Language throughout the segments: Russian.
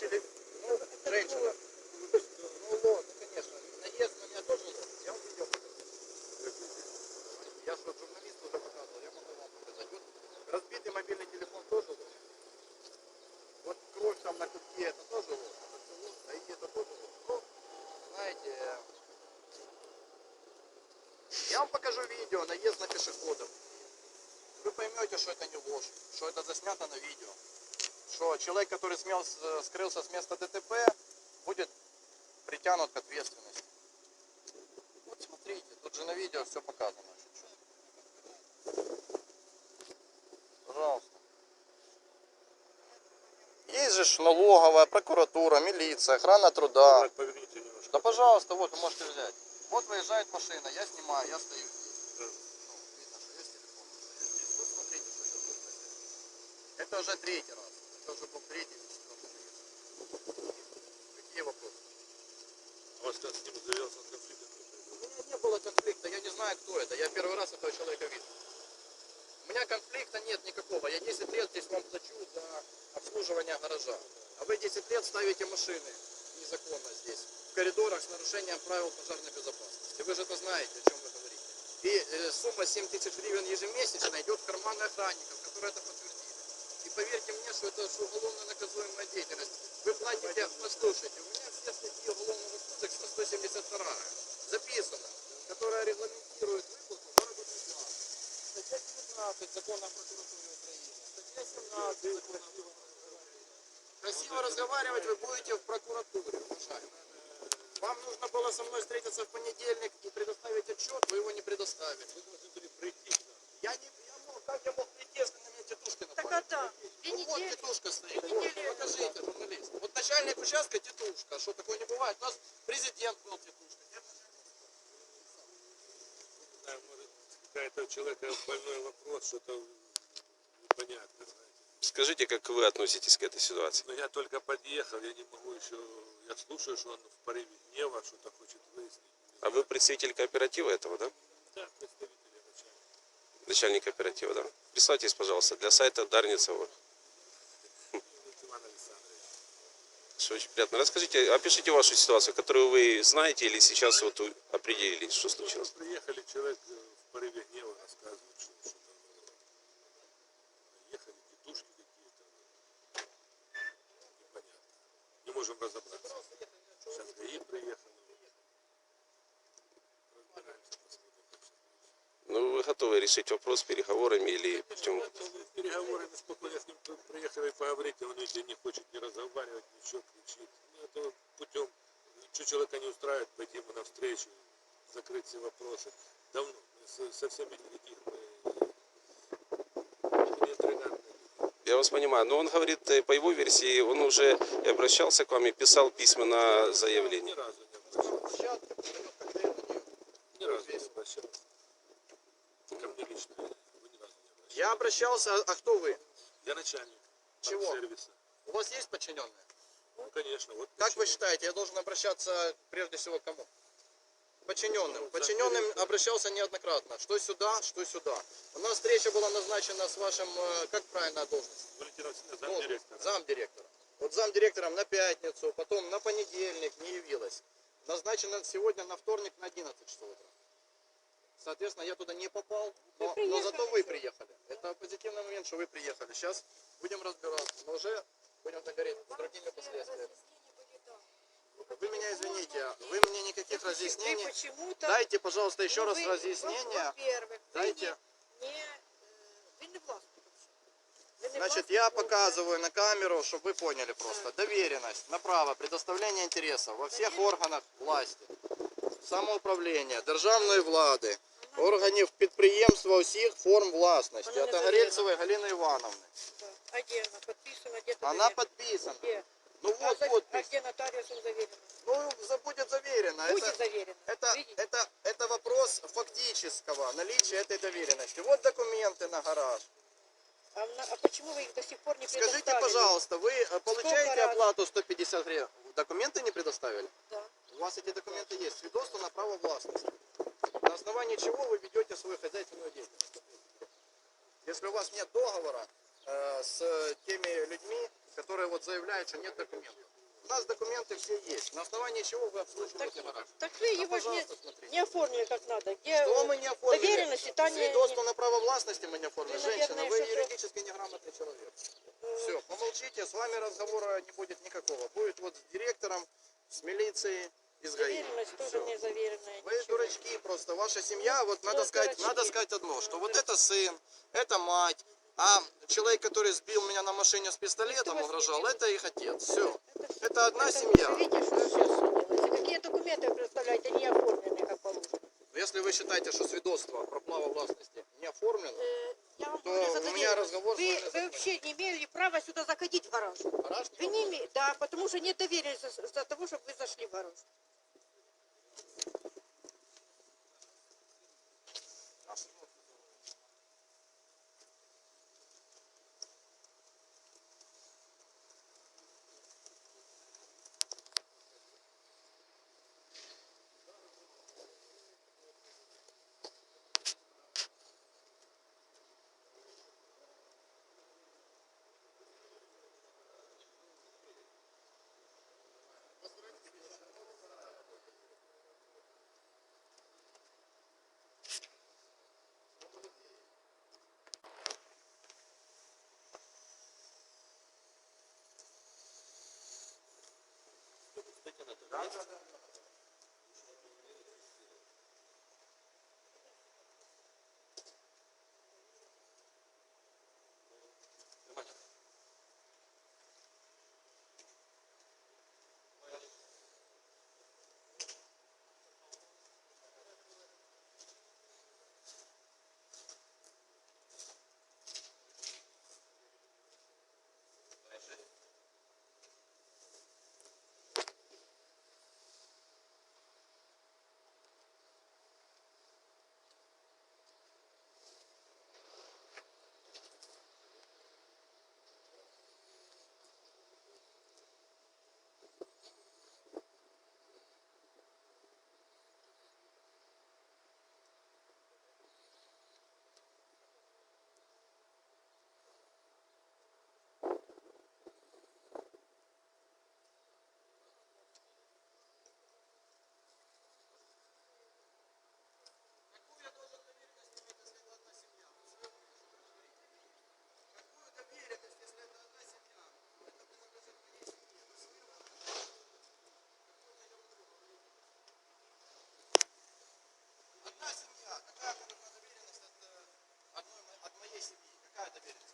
ну, женщина, ну, ну, конечно, наезд на меня тоже. Я покажу. Я что, журналист уже показывал, я могу вам показать. Вот разбитый мобильный телефон тоже лот. Вот кровь там на кубке, это тоже лот, а и это тоже лот. Ну, знаете, я вам покажу видео, наезд на пешеходов. Вы поймете, что это не ложь, что это заснято на видео. Что человек, который смел, с- скрылся с места ДТП, будет притянут к ответственности. Вот смотрите, тут же на видео все показано. Пожалуйста. Есть же налоговая, прокуратура, милиция, охрана труда. Так, поверните немножко. Да пожалуйста, вот вы можете взять. Вот выезжает машина, я снимаю, я стою здесь. Да. Ну, видно, что есть телефон, что я здесь. Вот смотрите, что сейчас будет происходить. Это уже третий раз. Это уже был третий. Какие вопросы? У вас как с ним завелся конфликт? У меня не было конфликта, я не знаю, кто это. Я первый раз этого человека вижу. У меня конфликта нет никакого. Я 10 лет здесь вам плачу за обслуживание гаража. А вы 10 лет ставите машины незаконно здесь, в коридорах с нарушением правил пожарной безопасности. Вы же это знаете, о чем вы говорите. И э, сумма 7 тысяч гривен ежемесячно идет в карманы охранников, которые это подтвердили. И поверьте мне, что это же уголовно наказуемая деятельность. Вы платите, послушайте, у меня все статьи уголовного кодекса 172 записано, которая регламентирует выплату заработной платы. Статья 19 закона о прокуратуре Украины. Статья 17 закона о прокуратуре. Красиво разговаривать вы будете в прокуратуре, уважаемые. Вам нужно было со мной встретиться в понедельник и предоставить отчет, вы его не предоставили. Вы должны были прийти. Я не я мог, как я мог прийти, если а да, две Ну, вот недели. тетушка стоит. Две Вот, недели. покажите, журналист. Вот начальник участка тетушка. Что такое не бывает? У нас президент был тетушка. Нет Не знаю, может, какая-то у человека больной вопрос, что-то непонятно. Скажите, как вы относитесь к этой ситуации? Но я только подъехал, я не могу еще... Я слушаю, что он в порыве гнева что-то хочет выяснить. А вы представитель кооператива этого, да? Да, представители начальника. Начальник кооператива, да? Представьтесь, пожалуйста, для сайта Дарницева. Что очень приятно. Расскажите, опишите вашу ситуацию, которую вы знаете или сейчас вот определились, что случилось. Приехали, человек э, в порыве гнева рассказывает, что было. Ехали тетушки какие-то. Непонятно. Не можем разобраться. Сейчас ГАИ приехали. Разбираемся, посмотрим, как что будет. Ну, вы готовы решить вопрос переговорами или путем... Переговорами спокойно с ним при- приехали поговорить, он видите, не хочет не разговаривать, ничего кричит. Ну, это путем, что человека не устраивает, пойти ему навстречу, закрыть все вопросы. Давно, со, всеми не интригантные. Я вас понимаю, но он говорит, э, по его версии, он уже обращался к вам и писал письма на Ни заявление. разу не обращался. Площадка подает, когда я на нее. Ни разу не обращался. Ко мне лично вы ни разу не обращались. Я обращался, а кто вы? Я начальник Чего? сервиса. У вас есть подчиненные? Ну, конечно, вот Как вы считаете, я должен обращаться прежде всего к кому? Подчиненным. Ну, Подчиненным обращался неоднократно. Что сюда, что сюда. У нас встреча была назначена с вашим, э, как правильно должность? Должность. замдиректора. Замдиректора. Вот замдиректором на пятницу, потом на понедельник не явилась. Назначена сегодня на вторник на 11 часов утра. Соответственно, я туда не попал, но, но зато вы приехали. Это позитивный момент, что вы приехали. Сейчас будем разбираться, но уже будем говорить с другими последствиями. Вы меня извините, вы мне никаких разъяснений. Дайте, пожалуйста, еще ну, раз разъяснение. Дайте. э, Значит, я показываю на камеру, чтобы вы поняли просто. Доверенность на право предоставления интересов во всех органах власті, самоуправління, державної влади, органів підприємства усіх форм власності. Вона не Это Горельцевой Галины Ивановны. Да. А где она? Подписана где-то? Она доверена? подписана. Где? Ну а, вот за- а подпись. где нотариусом заверено? Ну, за- будет заверено. Будет Это, заверено. это, Видите? это, это вопрос фактического наличия этой доверенности. Вот документы на гараж. А, на- а почему вы их до сих пор не предоставили? Скажите, пожалуйста, вы э, получаете раз? оплату 150 гривен? Документы не предоставили? Да. У вас эти документы есть. Свидетельство на право властности. На основании чего вы ведете свою хозяйственную деятельность? Если у вас нет договора э, с теми людьми, которые вот заявляют, что нет документов. У нас документы все есть. На основании чего вы обслуживаете гараж? Так вы Да, его же не, смотрите. не оформили как надо. Где Что мы не оформили? доверенность, и та не- Свидетельство на право властности мы не оформили. Вы, Женщина, наверное, вы юридически неграмотный человек. Все, помолчите, с вами разговора не будет никакого. Будет вот с директором, с милицией и с ГАИ. доверенность тоже не заверенная. Вы ничего. дурачки просто. Ваша семья, вот надо Ну, сказать, дурачки. надо сказать одно, что вот это сын, это мать, а человек, который сбил меня на машине с пистолетом, угрожал, это их отец. Все. Это. Это одна Это семья. Вы видите, что сейчас? Какие документы вы представляете, не оформленные, Если вы считаете, что свидетельство про право властности не оформлено, Э, Я вам То говорю у меня доверенность. разговор с Вы, вами вы вообще не имели права сюда заходить в гараж. гараж Вы не имеете, да, потому что нет доверенности за- за того, чтобы вы зашли в гараж. Muchas gracias. Моей семьи?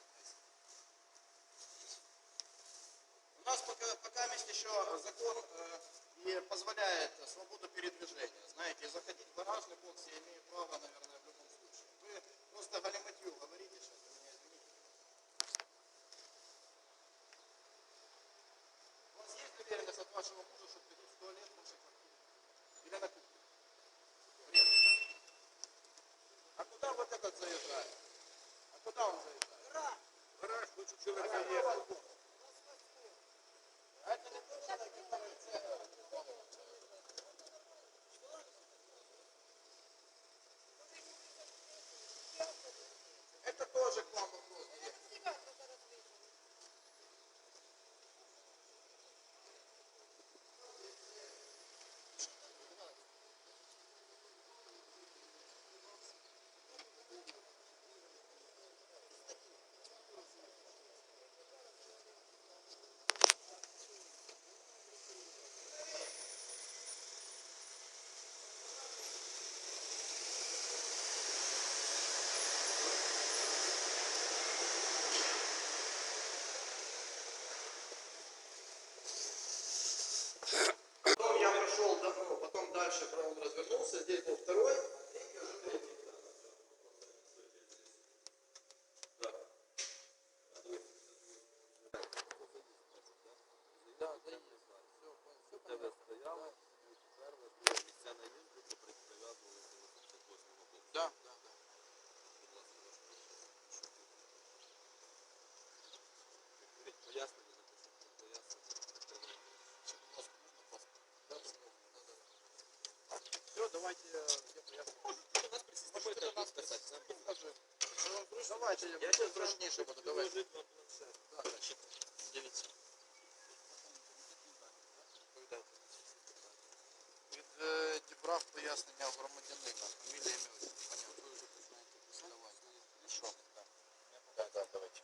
У нас пока, пока есть еще закон э, и позволяет свободу передвижения. Знаете, заходить в гаражный бокс я имею право, наверное, в любом случае. Вы просто галиматью говорите сейчас, вы меня. У вас есть доверенность от вашего мужа, чтобы ходить в туалет в вашей квартире? Или на кухне? Нет. А куда вот этот заезжает? А куда он заезжает? Гараж, хочу человека А ехать. это не тот человек, который цены Это тоже к вам вопрос. Потом я пошел, да, ну, потом дальше он развернулся, здесь был второй, а третий уже третий. Да, заезд, да, все, все тебе стояли, і тепер важливо місця на їмку, що прив'язувалися до 68 року. Да, да, да. Будь ласка, ваш прізвище. Говоріть, пояснення написати, пояснення. Все, давайте э, я поясню. Можете до нас присісти, Можете вам планшет. Да, да. Дивіться. пояснення громадянина. Фамілія, ім'я, отчество, понятно. Ви вже починаєте писати. Хорошо. Да, да, давайте.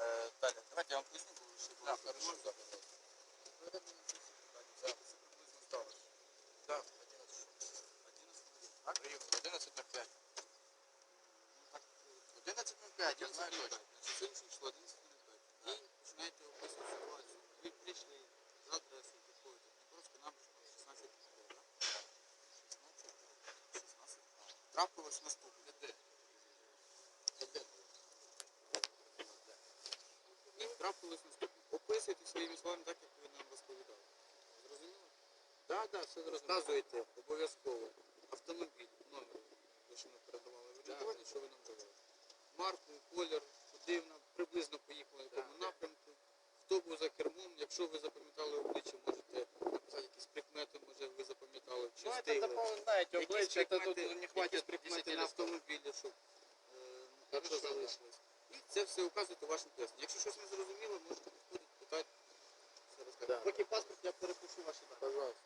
Е, Далі, давайте я вам поясню, бо ще Да, Трапилось наступне. Де? Де? І трапилось наступне. Описуйте своїми словами так, як ви нам розповідали. Зрозуміло? Да, да, все. Розказуєте обов'язково автомобіль, номер, те, що ми передавали в орієнтування, що ви нам давали. Марку, колір, куди вона приблизно поїхала, в якому напрямку, хто був за кермом. Якщо ви запам'ятали дітей. Там, знаете, знаєте, обличчя, та тут не хватит прикмети на автомобілі, щоб э, хорошо залишилось. І це все указуєте у вашому тесті. Якщо щось не зрозуміло, можете підходити, питати. Поки паспорт, я перепишу ваші дані. Пожалуйста.